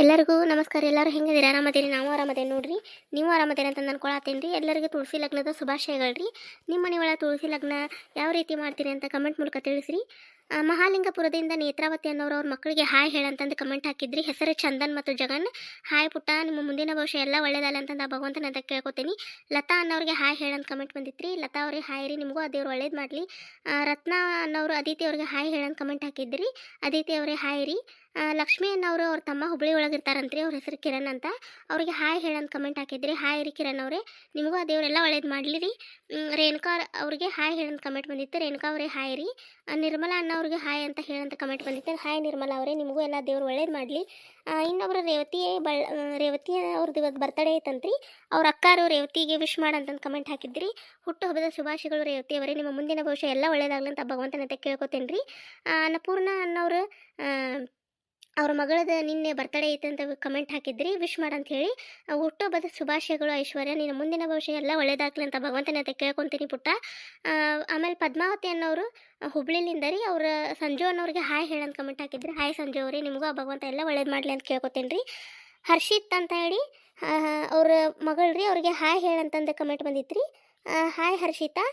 ಎಲ್ಲರಿಗೂ ನಮಸ್ಕಾರ. ಎಲ್ಲರೂ ಹೆಂಗಿದ್ದೀರಿ? ಆರಾಮದೇರಿ ನಾವು ಆರಾಮದೇವಿ ನೋಡ್ರಿ? ನೀವು ಆರಾಮದೇರಿ ಅಂತ ಅನ್ಕೊಳತ್ತೀನಿ ರೀ ಎಲ್ಲರಿಗೂ ತುಳಸಿ ಲಗ್ನದ ಶುಭಾಶಯಗಳು ರೀ ನಿಮ್ಮ ಮನೆ ತುಳಸಿ ಲಗ್ನ ಯಾವ ರೀತಿ ಮಾಡ್ತೀರಿ ಅಂತ ಕಮೆಂಟ್ ಮೂಲಕ ತಿಳಿಸ್ರಿ. ಮಹಾಲಿಂಗಪುರದಿಂದ ನೇತ್ರಾವತಿ ಅನ್ನೋರು ಅವ್ರ ಮಕ್ಕಳಿಗೆ ಹಾಯ್ ಹೇಳಂತಂದು ಕಮೆಂಟ್ ಹಾಕಿದ್ರಿ. ಹೆಸರು ಚಂದನ್ ಮತ್ತು ಜಗನ್. ಹಾಯ್ ಪುಟ್ಟ, ನಿಮ್ಮ ಮುಂದಿನ ಭವಿಷ್ಯ ಎಲ್ಲ ಒಳ್ಳೇದಲ್ಲ ಅಂತಂದು ಆ ಭಗವಂತನ ಅಂತ ಕೇಳ್ಕೊತೀನಿ. ಲತಾ ಅನ್ನೋರಿಗೆ ಹಾಯ್ ಹೇಳಂತ ಕಮೆಂಟ್ ಬಂದಿತ್ರಿ. ಲತಾ ಅವ್ರಿಗೆ ಹಾಯ್ ರೀ, ನಿಮಗೂ ಅದೇವ್ರು ದೇವ್ರು ಒಳ್ಳೇದು ಮಾಡಲಿ. ರತ್ನ ಅನ್ನೋರು ಅದಿತಿ ಅವ್ರಿಗೆ ಹಾಯ್ ಹೇಳಂತ ಕಮೆಂಟ್ ಹಾಕಿದ್ರಿ. ಅದಿತಿ ಅವ್ರಿಗೆ ಹಾಯ್ ರೀ. ಲಕ್ಷ್ಮಿ ಅನ್ನೋರು ಅವ್ರ ತಮ್ಮ ಹುಬ್ಳಿ ಒಳಗಿರ್ತಾರಂತ್ರಿ ಅವ್ರ ಹೆಸರು ಕಿರಣ್ ಅಂತ. ಅವ್ರಿಗೆ ಹಾಯ್ ಹೇಳಂತ ಕಮೆಂಟ್ ಹಾಕಿದ್ರಿ. ಹಾಯ್ ರೀ ಕಿರಣ್ ಅವರೇ. ನಿಮಗೂ ಆ ದೇವರೆಲ್ಲ ಒಳ್ಳೇದು ಮಾಡಲಿ ರೀ ರೇಣುಕಾ ಅವ್ರಿಗೆ ಹಾಯ್ ಹೇಳಂತ ಕಮೆಂಟ್ ಬಂದಿತ್ತು. ರೇಣುಕಾ ಅವರೇ, ಹಾಯ್ ರೀ. ನಿರ್ಮಲಾ ಅಣ್ಣ ಅವ್ರಿಗೆ ಹಾಯ್ ಅಂತ ಹೇಳಂತ ಕಮೆಂಟ್ ಬಂದಿತ್ತು. ಹಾಯ್ ನಿರ್ಮಲಾ ಅವರೇ, ನಿಮಗೂ ಎಲ್ಲ ದೇವ್ರು ಒಳ್ಳೇದು ಮಾಡಲಿ. ಇನ್ನೊಬ್ಬರು ರೇವತಿ ಬಳ್ ರೇವತಿ ಅವ್ರದ್ದು ಇವತ್ತು ಬರ್ತಡೇ ಐತಂತ್ರಿ. ಅವ್ರ ಅಕ್ಕಾರು ರೇವತಿಗೆ ವಿಶ್ ಮಾಡಂತಂದು ಕಮೆಂಟ್ ಹಾಕಿದ್ರಿ. ಹುಟ್ಟುಹಬ್ಬದ ಶುಭಾಶಯಗಳು ರೇವತಿ ಅವರೇ. ನಿಮ್ಮ ಮುಂದಿನ ಭವಿಷ್ಯ ಎಲ್ಲ ಒಳ್ಳೇದಾಗ್ಲಿ ಅಂತ ಭಗವಂತನಂತೆ ಕೇಳ್ಕೊತೇನೆ ರೀ ಅನ್ನಪೂರ್ಣ ಅನ್ನೋರು ಅವ್ರ ಮಗಳದ ನಿನ್ನೆ ಬರ್ತಡೇ ಐತೆ ಅಂತ ಕಮೆಂಟ್ ಹಾಕಿದ್ರಿ ವಿಶ್ ಮಾಡಂತ ಹೇಳಿ. ಹುಟ್ಟುಹಬ್ಬದ ಶುಭಾಶಯಗಳು ಐಶ್ವರ್ಯ, ನಿನ್ನ ಮುಂದಿನ ಭವಿಷ್ಯ ಎಲ್ಲ ಒಳ್ಳೇದಾಗ್ಲಿ ಅಂತ ಭಗವಂತನ ಅಂತ ಕೇಳ್ಕೊಂತೀನಿ ಪುಟ್ಟ. ಆಮೇಲೆ ಪದ್ಮಾವತಿ ಅನ್ನೋರು ಹುಬ್ಳಿಲಿಂದ ರೀ, ಅವ್ರ ಸಂಜು ಅನ್ನೋರಿಗೆ ಹಾಯ್ ಹೇಳಂತ ಕಮೆಂಟ್ ಹಾಕಿದ್ರಿ. ಹಾಯ್ ಸಂಜು ಅವ್ರಿ, ನಿಮಗೂ ಆ ಭಗವಂತ ಎಲ್ಲ ಒಳ್ಳೇದು ಮಾಡಲಿ ಅಂತ ಕೇಳ್ಕೊತೀನಿ ರೀ ಹರ್ಷಿತ್ ಅಂತ ಹೇಳಿ ಅವ್ರ ಮಗಳು ರೀ, ಅವ್ರಿಗೆ ಹಾಯ್ ಹೇಳಂತಂದು ಕಮೆಂಟ್ ಬಂದಿತ್ತು ರೀ ಹಾಯ್ ಹರ್ಷಿತಾ.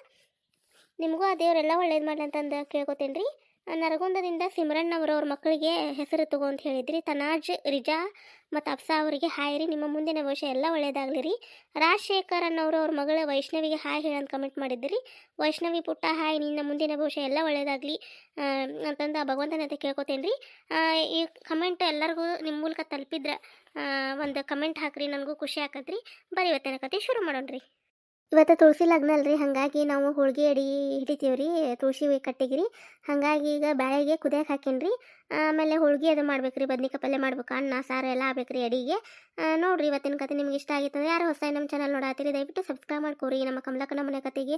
ನಿಮಗೂ ಆ ದೇವರೆಲ್ಲ ಒಳ್ಳೇದು ಮಾಡ್ಲಿ ಅಂತಂದು ಕೇಳ್ಕೊತೀನಿ ರೀ ನರಗುಂದದಿಂದ ಸಿಮ್ರನ್ ಅವರು ಮಕ್ಕಳಿಗೆ ಹೆಸರು ತಗೋ ಅಂತ ಹೇಳಿದ್ರಿ. ತನಾಜ್, ರಿಜಾ ಮತ್ತು ಅಪ್ಸಾ ಅವರಿಗೆ ಹಾಯ್ ರೀ. ನಿಮ್ಮ ಮುಂದಿನ ಭವಿಷ್ಯ ಎಲ್ಲ ಒಳ್ಳೆಯದಾಗಲಿ ರೀ. ರಾಜಶೇಖರ್ ಅನ್ನೋರು ಅವ್ರ ಮಗಳ ವೈಷ್ಣವಿಗೆ ಹಾಯ್ ಹೇಳಂತ ಕಮೆಂಟ್ ಮಾಡಿದ್ರಿ ವೈಷ್ಣವಿ ಪುಟ್ಟ ಹಾಯ್ ನಿನ್ನ ಮುಂದಿನ ಭವಿಷ್ಯ ಎಲ್ಲ ಒಳ್ಳೆಯದಾಗಲಿ ಅಂತಂದು ಭಗವಂತನ ಅಂತ ಕೇಳ್ಕೊತೇನೆ ರೀ. ಈ ಕಮೆಂಟ್ ಎಲ್ಲರಿಗೂ ನಿಮ್ಮ ಮೂಲಕ ತಲುಪಿದ್ರೆ ಒಂದು ಕಮೆಂಟ್ ಹಾಕ್ರಿ. ನನಗೂ ಖುಷಿ ಆಕತ್ರಿ. ಬರೀ ಇವತ್ತಿನ ಕತೆ ಶುರು ಮಾಡೋಣ ರೀ ಇವತ್ತು ತುಳಸಿ ಲಗ್ನ ಅಲ್ರಿ, ಹಾಗಾಗಿ ನಾವು ಹೋಳ್ಗೆ ಅಡಿ ರೀ ತುಳಸಿ ಕಟ್ಟಿಗೆ ರೀ ಹಾಗಾಗಿ ಈಗ ಬ್ಯಾಳೆಗೆ ಕುದಿಯಕ್ಕೆ ಹಾಕೀನಿ ಆಮೇಲೆ ಹೋಳ್ಗೆ ಅದು ಮಾಡ್ಬೇಕು ರೀ ಬದ್ನಿಕಾಯಿ ಪಲ್ಯ ಮಾಡ್ಬೇಕು, ಅನ್ನ, ಸಾರು ಎಲ್ಲ ಆಗ್ಬೇಕು ರೀ ಅಡಿಗೆ ನೋಡಿರಿ ಇವತ್ತಿನ ಕತೆ ನಿಮ್ಗೆ ಇಷ್ಟ ಆಗಿತ್ತಂದ್ರೆ ಯಾರು ಹೊಸ ನಮ್ಮ ಚಾನಲ್ ನೋಡಾತೀರಿ ದಯವಿಟ್ಟು ಸಬ್ಸ್ಕ್ರೈಬ್ ಮಾಡ್ಕೋರಿ. ನಮ್ಮ ಕಮಲಕ್ಕನ ಮನೆ ಕತೆಗೆ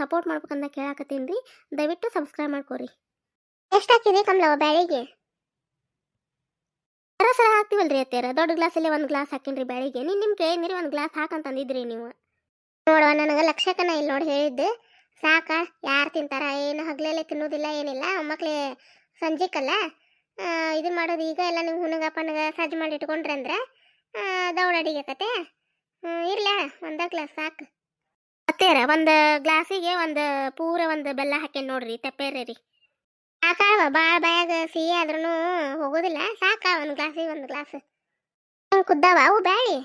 ಸಪೋರ್ಟ್ ಮಾಡ್ಬೇಕಂತ ಕೇಳಾಕತ್ತೀನಿ ರೀ ದಯವಿಟ್ಟು ಸಬ್ಸ್ಕ್ರೈಬ್ ಮಾಡ್ಕೋರಿ. ಎಷ್ಟು ಹಾಕಿರಿ ಕಮಲ ಬ್ಯಾಳಿಗೆ? ಸರ ಸರ ಹಾಕ್ತಿವಲ್ರಿ ಅತ್ತೀರ. ದೊಡ್ಡ ಗ್ಲಾಸಲ್ಲಿ ಒಂದು ಗ್ಲಾಸ್ ಹಾಕಿನ್ರಿ ಬೆಳಿಗ್ಗೆ ನೀನು ನಿಮ್ಮ ಕೇಳಿದ್ರಿ ಒಂದು ಗ್ಲಾಸ್ ಹಾಕಂತಂದಿದ್ರಿ ನೀವು. ನೋಡುವ, ನನಗೆ ಲಕ್ಷಕನ ಇಲ್ಲಿ ನೋಡಿ ಹೇಳಿದ್ದೆ. ಸಾಕ, ಯಾರು ತಿಂತಾರ, ಏನು ಹಗಲೆಲ್ಲ ತಿನ್ನೋದಿಲ್ಲ, ಏನಿಲ್ಲ, ಮಕ್ಳು ಸಂಜೆಕಲ್ಲ. ಇದನ್ನ ಮಾಡೋದು ಈಗ ಎಲ್ಲ ನೀವು ಹುನಗ ಪನಗ ಸಜ್ಜು ಮಾಡಿ ಇಟ್ಕೊಂಡ್ರೆ ಅಂದ್ರೆ ದೌಡ ಅಡಿಗೆ ಕತೆ ಇರ್ಲ ಒಂದ ಗ್ಲಾಸ್ ಸಾಕು. ಮತ್ತೇರ ಒಂದು ಗ್ಲಾಸಿಗೆ ಒಂದು ಪೂರ ಒಂದು ಬೆಲ್ಲ ಹಾಕೇನಿ ನೋಡ್ರಿ ತೆಪ್ಪೇರೆ ರೀ ಸಾಕಾವ ಬಾ ಬಾಯಾಗ ಸಿಹಿ ಆದ್ರೂ ಹೋಗೋದಿಲ್ಲ. ಸಾಕ ಒಂದು ಗ್ಲಾಸಿಗೆ ಒಂದು ಗ್ಲಾಸ್. ಕುದ್ದಾವ, ಅವು ಬ್ಯಾಳಿ.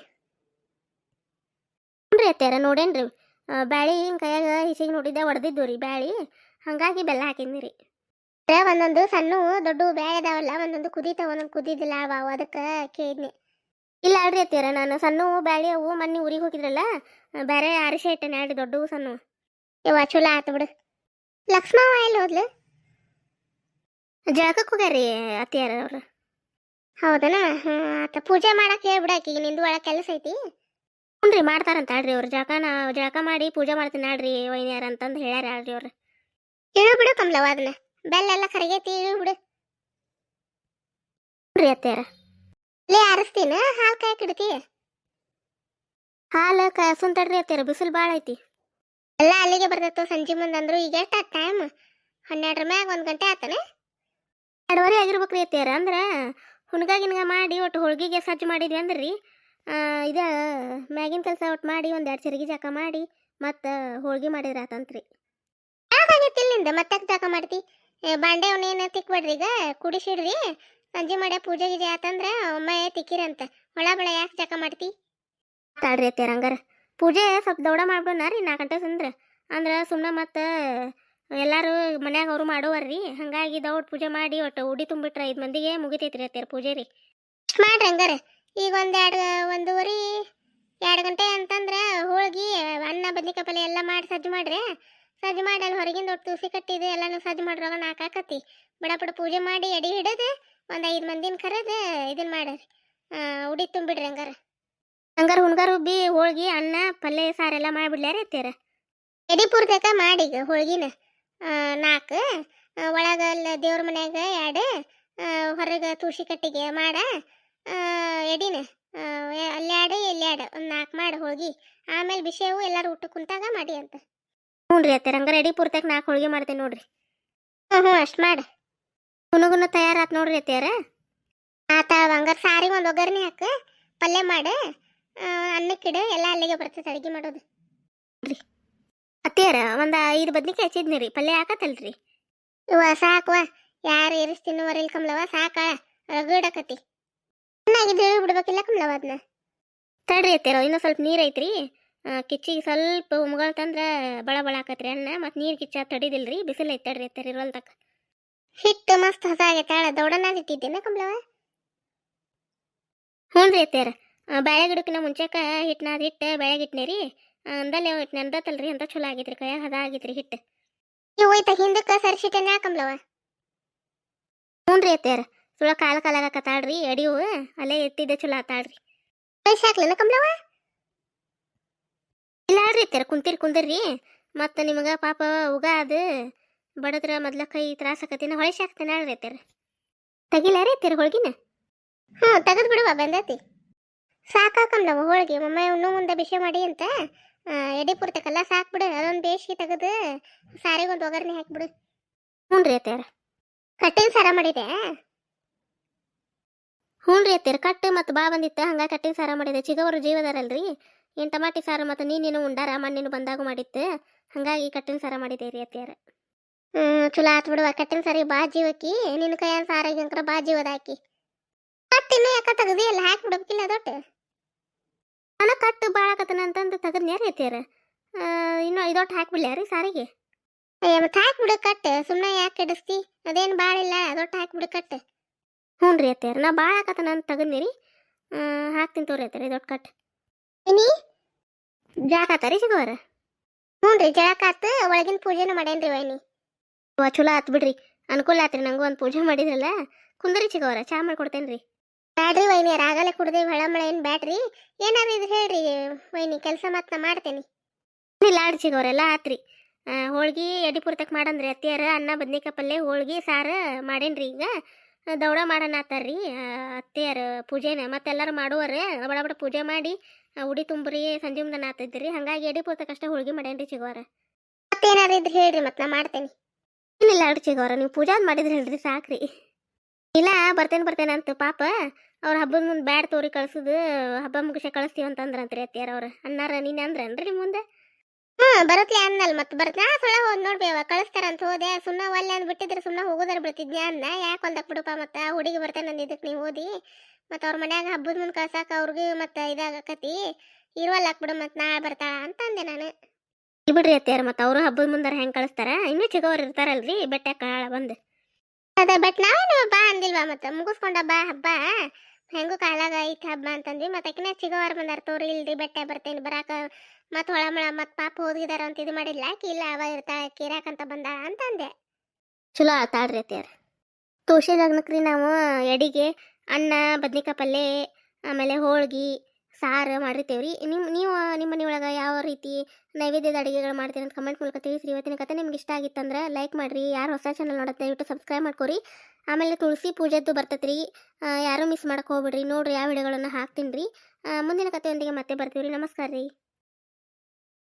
ನೋಡ್ರಿ ಅತ್ಯಾರ ನೋಡೇನ್ರಿ ಬ್ಯಾಳಿ ಹಿಂಗೆ ಕೈಯಾಗ ಹಿಸಿಗೆ ನೋಡಿದ್ದೆ, ಒಡೆದಿದ್ದು ರೀ ಬ್ಯಾಳಿ. ಹಂಗಾಗಿ ಬೆಲ್ಲ ಹಾಕಿದ್ನಿ ರೀ. ಒಂದೊಂದು ಸಣ್ಣ ದೊಡ್ಡ ಬ್ಯಾಳೆ ಅದಾವಲ್ಲ, ಒಂದೊಂದು ಕುದೀತಾವ ಒಂದೊಂದು ಕುದಿದಿಲ್ಲ ಅವು ಅದಕ್ಕೆ ಕೇಳಿದ್ನಿ. ಇಲ್ಲ ಅಲ್ರಿ ಅತ್ತೀರ ನಾನು ಸಣ್ಣ ಬ್ಯಾಳಿ ಅವು ಮೊನ್ನೆ ಊರಿಗೆ ಹೋಗಿದ್ರಲ್ಲ ಬೇರೆ ಅರಿಶೆ ಇಟ್ಟೆ ನಾಡಿ ದೊಡ್ಡವು ಸಣ್ಣ. ಇವ ಚಲೋ ಆತು ಬಿಡು. ಲಕ್ಷ್ಮವ್ವ ಎಲ್ಲಿ ಹೋದ್ಲು? ಜಳಕಕ್ಕೆ ಹೋಗ್ಯಾರಿ ಅತ್ತಿಯಾರ ಅವ್ರು ಹೌದನ? ಹಾಂ ಆತ ಪೂಜೆ ಮಾಡಕ್ಕೆ ಹೇಳ್ಬಿಡಾಕಿ ನಿಂದು ಒಳಗೆ ಕೆಲಸ ಐತಿ. ಹ್ಞೂ ಮಾಡ್ತಾರಂತ ಹೇಳ್ರಿ ಅವ್ರು. ನಾ ಜಳಕ ಮಾಡಿ ಪೂಜೆ ಮಾಡ್ತೀನಿ ಹೇಳ್ರಿ ವೈನ್ಯಾರ ಅಂತಂದು ಹೇಳ್ಯಾರ ಹೇಳ್ರಿ ಅವ್ರು. ಇಳು ಬಿಡು ಕಮ್ಲವ ಅದನ್ನ. ಬೆಲ್ಲೆಲ್ಲ ಕರಗೈತಿ ಇಳು ಬಿಡು. ರೀ ಅತ್ಯಾರ ಲೇ ಆರಿಸ್ತೀನ ಹಾಲು ಕಾಯಕ್ಕೆ ಇಡ್ತಿ ಹಾಲು ಕಾಯಸನ್ ತಡ್ರಿ ಅತ್ಯಾರ ಬಿಸಿಲು ಭಾಳ ಐತಿ. ಎಲ್ಲ ಅಲ್ಲಿಗೆ ಬರ್ತೈತೋ ಸಂಜೆ ಮುಂದೆ ಅಂದ್ರು. ಈಗ ಎಷ್ಟು ಟೈಮ್ ಹನ್ನೆರಡರ ಮ್ಯಾಗ ಒಂದು ಗಂಟೆ ಆತನೆ? ಎರಡುವರೆ ಆಗಿರ್ಬೇಕ್ರಿ ಅತ್ಯಾರ ಅಂದ್ರೆ ಹುಣ್ಗಾಗಿನ್ಗ ಮಾಡಿ ಒಟ್ಟು ಹೋಳ್ಗಿಗೆ ಸಜ್ಜು ಮಾಡಿದ್ವಿ ಅಂದ್ರೆ. ಇದು ಮ್ಯಾಗಿನ ಕೆಲಸ ಒಟ್ಟು ಮಾಡಿ ಒಂದು ಎರಡು ಚರಿಗೆ ಜಾಕ ಮಾಡಿ ಮತ್ತು ಹೋಳ್ಗೆ ಮಾಡಿದ್ರೆ ಆತಂತ್ರಿ ಯಾಕಾಗೈತಿ ಇಲ್ಲಿಂದ? ಮತ್ತೆ ಜಾಕ ಮಾಡ್ತಿ? ಬಾಂಡೆ ಅವನೇನು ತಿಕ್ಬೇಡ್ರಿ ಈಗ? ಕುಡಿಸಿಡ್ರಿ. ಸಂಜೆ ಮಾಡ್ಯ ಪೂಜೆ ಗೀಜೆ ಆತಂದ್ರೆ ಒಮ್ಮೆ ತಿಕ್ಕಿರಂತ ಹೊಳ ಬಳ ಯಾಕೆ ಜಾಕ ಮಾಡ್ತಿ? ತಾಳ್ರಿ ಅತ್ತೆ ರಂಗಾರ ಪೂಜೆ ಸ್ವಲ್ಪ ದೌಡ ಮಾಡ್ಬಿಡೋಣ ರೀ ನಾಲ್ಕು ಗಂಟೆ ಸಂದ್ರೆ. ಅಂದ್ರೆ ಸುಮ್ಮನೆ ಮತ್ತು ಎಲ್ಲರೂ ಮನ್ಯಾಗ ಅವರು ಮಾಡೋವರ್ರಿ. ಹಂಗಾಗಿ ದೌಡ್ ಪೂಜೆ ಮಾಡಿ ಒಟ್ಟು ಉಡಿ ತುಂಬಿಟ್ರೆ ಐದು ಮಂದಿಗೆ ಮುಗಿತೈತ್ರಿ ಅತ್ತೆ ಪೂಜೆ ರೀ. ಮಾಡ್ರಿ ಹಂಗಾರ. ಈಗ ಒಂದು ಎರಡು ಒಂದೂವರೆ, ಎರಡು ಗಂಟೆ ಅಂತಂದ್ರೆ ಹೋಳ್ಗಿ, ಅನ್ನ, ಬದ್ನಿಕಾಯಿ ಪಲ್ಯ ಎಲ್ಲ ಮಾಡಿ ಸಜ್ಜು ಮಾಡ್ರಿ. ಸಜ್ಜು ಮಾಡಿ ಅಲ್ಲಿ ಹೊರಗಿಂದ ಒಟ್ಟು ತುಸಿ ಕಟ್ಟಿದ್ದು ಎಲ್ಲನೂ ಸಜ್ಜು ಹಾಕತಿ. ಬಡ ಬಡ ಪೂಜೆ ಮಾಡಿ ಎಡಿ ಹಿಡಿದು ಒಂದು ಐದು ಮಂದಿನ ಕರೆದು ಇದನ್ನ ಮಾಡ್ರಿ. ಉಡಿ ತುಂಬಿಡ್ರಿ ಹಂಗಾರ. ಹಂಗಾರ ಹುಣ್ಗಾರ ಉಬ್ಬಿ ಹೋಳ್ಗಿ, ಅನ್ನ, ಪಲ್ಯ ಸಾರೆಲ್ಲ ಮಾಡಿಬಿಡ್ಲಾರ ಇರ್ತೀರ ಎಡಿ ಪೂರ್ತಕ ಮಾಡಿ ಈಗ ಹೋಳ್ಗಿನ. ನಾಲ್ಕು ಒಳಗೆ ದೇವ್ರ ಮನ್ಯಾಗ ಎರಡು ಹೊರಗೆ ತುಳಸಿ ಕಟ್ಟಿಗೆ ಮಾಡ. ಎಡಿನ. ಆ, ಎಲ್ಲಾಡು ಒಂದು ನಾಲ್ಕು ಮಾಡಿ ಹೋಗಿ ಆಮೇಲೆ ಬಿಸಿಯವು ಎಲ್ಲರೂ ಊಟ ಕುಂತಾಗ ಮಾಡಿ ಅಂತ. ಹ್ಞೂ ರೀ ಅತ್ತೆ ರಂಗ ರೆಡಿ ಪೂರ್ತಿ ನಾಲ್ಕು ಹೋಳಿಗೆ ಮಾಡ್ತೇನೆ ನೋಡ್ರಿ. ಹ್ಞೂ ಹ್ಞೂ ಅಷ್ಟು ಮಾಡಿ. ಹುನುಗುನು ತಯಾರಾತು ನೋಡ್ರಿ ಅತ್ತೆಯಾರ ಆತ ಹಂಗಾರೆ ಸಾರಿ ಒಂದು ಒಗ್ಗರಣೆ ಹಾಕು ಪಲ್ಯ ಮಾಡು. ಅನ್ನಕ್ಕಿಡು ಎಲ್ಲ ಅಲ್ಲಿಗೆ ಬರ್ತೈತೆ ಅಡುಗೆ ಮಾಡೋದು. ಅತ್ತಿಯರ ಒಂದು ಐದು ಬದ್ನಿಕಾಯಿ ಹಚ್ಚಿದ್ನಿ ರೀ ಪಲ್ಯ ಹಾಕತ್ತಲ್ರಿ. ಇವ ಸಾಕುವ ಯಾರು ಇರಿಸ್ತೀನೋ ಕಮ್ಲವ ಸಾಕ ರಗಡಕತಿ ಚೆನ್ನಾಗಿದ್ದು ಹೇಳಿ ಬಿಡ್ಬೇಕಿಲ್ಲ ಕಮ್ಲವ ಅದನ್ನ ತಡ್ರಿ ಅತ್ತಿಯರ ಇನ್ನೂ ಸ್ವಲ್ಪ ನೀರು ಐತ್ರಿ. ಕಿಚ್ಚಿಗೆ ಸ್ವಲ್ಪ ಉಮ್ಗಳ್ತಂದ್ರೆ ಬಳ ಬಳ ಆಕತ್ರಿ ಅನ್ನ. ಮತ್ತು ನೀರು ಕಿಚ್ಚ ತಡಿದಿಲ್ರಿ. ಬಿಸಿಲು ಐತೆ ತಡ್ರಿ ಅತ್ತಿಯರ ಇರೋಲ್ದಕ್ಕ. ಹಿಟ್ಟು ಮಸ್ತ್ ಹೊಸ ಆಗೈತೆ ಆಳ ದೌಡನಾದ ಇಟ್ಟಿದ್ದೇನೆ ಕಮ್ಲವ ಹ್ಞೂ ರೀ ಅತ್ತಿಯರ ಬ್ಯಾಳೆ ಗಿಡಕ್ಕಿನ ಮುಂಚೆಕ ಹಿಟ್ಟನಾದ ಹಿಟ್ಟು ಇಟ್ನೆ ರೀ ಅಂದಲ್ಲೇ ಹಿಟ್ಟು ನೆನ್ದತ್ತಲ್ರಿ ಅಂತ ಚಲೋ ಆಗಿದ್ರಿ ಕೈ ಹದ ಆಗಿದ್ರಿ ಹಿಟ್ಟು. ಇವು ಐತ ಹಿಂದಕ್ಕೆ ಸರಿಸಿಟ್ಟೇನೆ ಕಮ್ಲವ ಹ್ಞೂ ರೀ ಸುಳ ಕಾಲ ಕಾಲಾಗತ್ತಾಳ್ರಿ ಎಡಿಯು ಅಲ್ಲೇ ಎತ್ತಿದ್ದೆ ಚಲೋ ಆತಾಳ್ರಿ. ಹಾಕ್ಲೇನ ಕಮ್ಲವ ಇಲ್ಲ ಅಲ್ರಿ ಅತ್ತಿಯರ ಕುಂತಿರಿ ಕುಂದಿರ್ರಿ. ಮತ್ತು ನಿಮಗೆ ಪಾಪ ಉಗ ಅದು ಬಡದ್ರ ಮೊದ್ಲ ಕೈ ತ್ರಾಸ ಆಕತಿನ ಹೊಳಿಸಿ ಹಾಕ್ತೇನೆ ಹೇಳ್ರಿ ತೆರ ತೆಗಿಲ ರೀ ಅತ್ತಿಯರ ಹೋಳ್ಗಿನ? ಹ್ಞೂ ತೆಗೆದು ಬಿಡುವ ಬಂದೈತಿ. ಸಾಕಾಕಂಬ್ಲವ ಹೋಳಿಗೆ ಮಮ್ಮ ಇನ್ನೂ ಮುಂದೆ ಬಿಸಿ ಮಾಡಿ ಅಂತ ಎಡೆ ಎಡೆ ಪುರ್ತಕಲ್ಲ ಸಾಕ್ಬಿಡು ಅದೊಂದು ಬೇಸಿಗೆ ತೆಗೆದು ಸಾರಿಗೆ ಒಂದು ಒಗ್ಗರಣೆ ಹಾಕಿಬಿಡು. ಹ್ಞೂ ರೀ ತೆರ ಕಟ್ಟಿನ ಸಾರ ಮಾಡಿದೆ ಹ್ಞೂ ರೀ ಅತ್ತಿರ ಕಟ್ಟು ಮತ್ತು ಬಾ ಬಂದಿತ್ತು, ಹಂಗೆ ಕಟ್ಟಿನ ಸಾರ ಮಾಡಿದೆ. ಚಿಗವರು ಜೀವದಾರಲ್ರಿ. ಏನು ಟಮಾಟಿ ಸಾರು ಮತ್ತು ನೀನೇನು ಉಂಡಾರ, ಮಣ್ಣಿನ ಬಂದಾಗ ಮಾಡಿತ್ತು. ಹಂಗಾಗಿ ಕಟ್ಟಿನ ಸಾರ ಮಾಡಿದೆ ರೀ ಅತ್ತಿಯಾರ. ಹ್ಞೂ ಚಲೋ ಆತ್ ಬಿಡುವ ಕಟ್ಟಿನ ಸಾರಿ ಬಾ ಜೀವಕ್ಕಿ ನಿನ್ನ ಕೈಯ ಸಾರಿಗೆ ಅಂಕರ ಬಾ ಜೀವದ ಹಾಕಿ ಕಟ್ಟಿನ ಯಾಕ ತೆಗ್ದಿ ಎಲ್ಲ ಹಾಕ್ಬಿಡ್ಬೇಕಿಲ್ಲ ದೊಡ್ಡ ಹಣ ಕಟ್ಟು ಬಾಳಕತ್ತನ ಅಂತಂದು ತೆಗದ್ನ್ಯಾರ ಐತಿಯರ ಇನ್ನು ಐದೊಟ್ಟು ಹಾಕ್ಬಿಡ್ಲ್ಯಾ ರೀ ಸಾರಿಗೆ? ಮತ್ತೆ ಹಾಕ್ಬಿಡು ಕಟ್ಟು ಸುಮ್ಮನೆ ಯಾಕೆ ಕೆಡಿಸ್ತಿ? ಅದೇನು ಭಾಳ ಇಲ್ಲ ಅದೊಟ್ಟು ಹಾಕ್ಬಿಡು ಕಟ್ಟು ಹ್ಞೂ ರೀ ಅತ್ತೆಯರ್ ನಾ ಭಾಳ ಹಾಕತ್ತನ ನಾನು ತೆಗದ್ನಿ ಹಾಕ್ತೀನಿ ತೋರಿ ಅತ್ಯಾರ ದೊಡ್ಡ ಕಟ್. ಏನಿ ಜಾಕಾತ ರೀ ಸಿಗೋರ ಹ್ಞೂ ರೀ ಜಳಕಾತು ಒಳಗಿನ ಪೂಜೆನೂ ಮಾಡೇನ್ರಿ ವೈನಿ. ವಾ ಚಲೋ ಆತ್ ಬಿಡ್ರಿ. ಅನುಕೂಲ ಆತ್ರಿ ನಂಗೂ ಒಂದು ಪೂಜೆ ಮಾಡಿದ್ರಲ್ಲ. ಕುಂದರಿ ಚಿಗವರ ಚಾ ಮಾಡ್ಕೊಡ್ತೇನೆ ರೀ. ಬ್ಯಾಡ್ರಿ ವೈನಿ ಆಗಲೇ ಕುಡ್ದೇವಿ ಹೊಳ ಮಳೆ ಏನು ಬ್ಯಾಡ್ರಿ. ಏನಾರು ಇದ್ರೆ ಹೇಳ್ರಿ ವೈನಿ ಕೆಲಸ ಮಾತ್ರ ನಾ ಮಾಡ್ತೇನೆ. ಇಲ್ಲ ಆಡ್ ಚಿಗವರೆಲ್ಲ ಆತ್ರಿ ಹೋಳ್ಗಿ ಎಡಿ ಪುರ್ತಕ್ ಮಾಡಂದ್ರಿ ಅತ್ತಿಯಾರ ಅನ್ನ ಬದ್ನಿಕಾಯಿ ಪಲ್ಯ ಹೋಳ್ಗಿ ಸಾರು ಮಾಡೇನ್ರಿ ಈಗ. ದೌಡ ಮಾಡೋಣ ರೀ ಅತ್ತಿಯರ ಪೂಜೆನ ಮತ್ತೆಲ್ಲರೂ ಮಾಡುವರ ಬಡ ಬಡ ಪೂಜೆ ಮಾಡಿ ಉಡಿ ತುಂಬ್ರಿ, ಸಂಜೆ ಮುಂದೆ ನಾತಿದ್ರಿ. ಹಂಗಾಗಿ ಎಡಿ ಪೂರ್ತ ಕಷ್ಟ ಹೋಳ್ಗಿ ಮಾಡ್ಯಾನ್ರಿ ಚಿಗೋರ ಮತ್ತೇನಾರು ಇದ್ರೆ ಹೇಳ್ರಿ ಮತ್ತೆ ನಾ ಮಾಡ್ತೇನೆ. ಏನಿಲ್ಲ ಅಡ್ರಿ ಚಿಗವರ, ನೀವು ಪೂಜಾ ಮಾಡಿದ್ರೆ ಹೇಳ್ರಿ ಸಾಕ್ರಿ. ಇಲ್ಲ, ಬರ್ತೇನೆ ಬರ್ತೇನೆ ಅಂತ ಪಾಪ, ಅವ್ರ ಹಬ್ಬದ ಮುಂದೆ ಬ್ಯಾಡ್ ತೋರಿ ಕಳ್ಸುದು, ಹಬ್ಬ ಮುಗಿಸ ಕಳಿಸ್ತೀವಿ ಅಂತಂದ್ರಂತ್ರಿ ಅತ್ತಿಯಾರ ಅವ್ರ ಅನ್ನಾರ ನೀನು ಅಂದ್ರನ್ರಿ ಮುಂದೆ? ಹ್ಞೂ ಬರತ್ಲೆ ಅನ್ನಲ್ ಮತ್ತೆ ಬರತ್ ನಾ ಸುಳ್ಳ ಹೋದ್ ನೋಡ್ಬೇವ ಕಳಿಸ್ತಾರಂತ ಹೋದೆ. ಸುಮ್ಮನೆ ಒಲ್ಲೆ ಅಂದ್ ಬಿಟ್ಟಿದ್ರೆ ಸುಮ್ಮನೆ ಹೋಗೋದಾರ ಬಿಡ್ತಿದ್ನ್ಯಾ ಅನ್ನ? ಯಾಕೆ ಹೊಲ್ದಕ್ ಬಿಡಪ್ಪ ಮತ್ತ? ಹುಡುಗಿ ಬರ್ತೇನೆ ಇದಕ್ಕೆ ನೀವು ಓದಿ. ಮತ್ತ ಅವ್ರ ಮನ್ಯಾಗ ಹಬ್ಬದ ಮುಂದೆ ಕಳ್ಸಾಕ ಅವ್ರಿಗೆ ಮತ್ತೆ ಇದಾಗಕತಿ ಇರುವಲ್ಲ ಬಿಡು ಮತ್ ನಾಳೆ ಬರ್ತಾಳ ಅಂತ ಅಂದೆ ನಾನು. ಬಿಡ್ರಿ ಅತ್ತೆಯರ್ ಮತ್ತೆ ಅವರು ಹಬ್ಬದ ಮುಂದಾರ ಹೆಂಗ್ ಕಳಿಸ್ತಾರ? ಇನ್ನೂ ಚಿಕ್ಕವ್ರು ಇರ್ತಾರಲ್ರಿ ಬೆಟ್ಟ ಕಾಳ ಬಂದು. ಅದ, ಬಟ್ ನಾವೇನು ಬಾ ಅಂದಿಲ್ವಾ ಮತ್ತೆ? ಮುಗಿಸ್ಕೊಂಡ ಬಾ ಹಬ್ಬ. ಹೆಂಗೂ ಕಾಲಾಗ ಐತೆ ಹಬ್ಬ ಅಂತಂದ್ವಿ. ಮತ್ತೆ ಅಕಿನ ಸಿಗೋವಾರ ಬಂದಾರ ತೋರಿ, ಇಲ್ರಿ ಬೆಟ್ಟ ಬರ್ತೇನೆ ಬರಾಕ. ಮತ್ತೆ ಹೊಳಮಳ ಮತ್ತೆ ಪಾಪ ಹೋಗಿದಾರ ಅಂತ ಇದು ಮಾಡಿಲ್ಲ ಆಕಿ ಇಲ್ಲ, ಅವ ಇರ್ತಾಳ ಕೀರಾಕಂತ ಬಂದಾಳ ಅಂತ ಅಂದೆ. ಚಲೋ ಆತಾಡ್ರಿ ಅತ್ಯಾರ. ತೋಷೆ ಲಗ್ನಕ್ರಿ ನಾವು ಎಡಿಗೆ ಅನ್ನ, ಬದ್ನಿಕಾಯಿ ಪಲ್ಲೆ ಆಮೇಲೆ ಹೋಳ್ಗಿ ಸಾರು ಮಾಡಿರ್ತೇವ್ರಿ ನಿಮ್ಮ ನೀವು, ನಿಮ್ಮ ಮನೆಯೊಳಗೆ ಯಾವ ರೀತಿ ನೈವೇದ್ಯದ ಅಡುಗೆಗಳು ಮಾಡ್ತೀರಿ ಅಂತ ಕಮೆಂಟ್ ಮೂಲಕ ತಿಳಿಸ್ರಿ. ಇವತ್ತಿನ ಕತೆ ನಿಮ್ಗೆ ಇಷ್ಟ ಆಗಿತ್ತಂದ್ರೆ ಲೈಕ್ ಮಾಡಿರಿ. ಯಾರು ಹೊಸ ಚಾನಲ್ ನೋಡುತ್ತೆ ದಯವಿಟ್ಟು ಸಬ್ಸ್ಕ್ರೈಬ್ ಮಾಡ್ಕೊರಿ. ಆಮೇಲೆ ತುಳಸಿ ಪೂಜೆದ್ದು ಬರ್ತೈತೆ ರೀ ಯಾರೂ ಮಿಸ್ ಹೋಗ್ಬಿಡ್ರಿ. ನೋಡ್ರಿ ಯಾವ ವಿಡಿಯೋಗಳನ್ನು ಹಾಕ್ತೀನಿ ರೀ. ಮುಂದಿನ ಕಥೆಯೊಂದಿಗೆ ಮತ್ತೆ ಬರ್ತೀವಿ ರೀ. ನಮಸ್ಕಾರ ರೀ.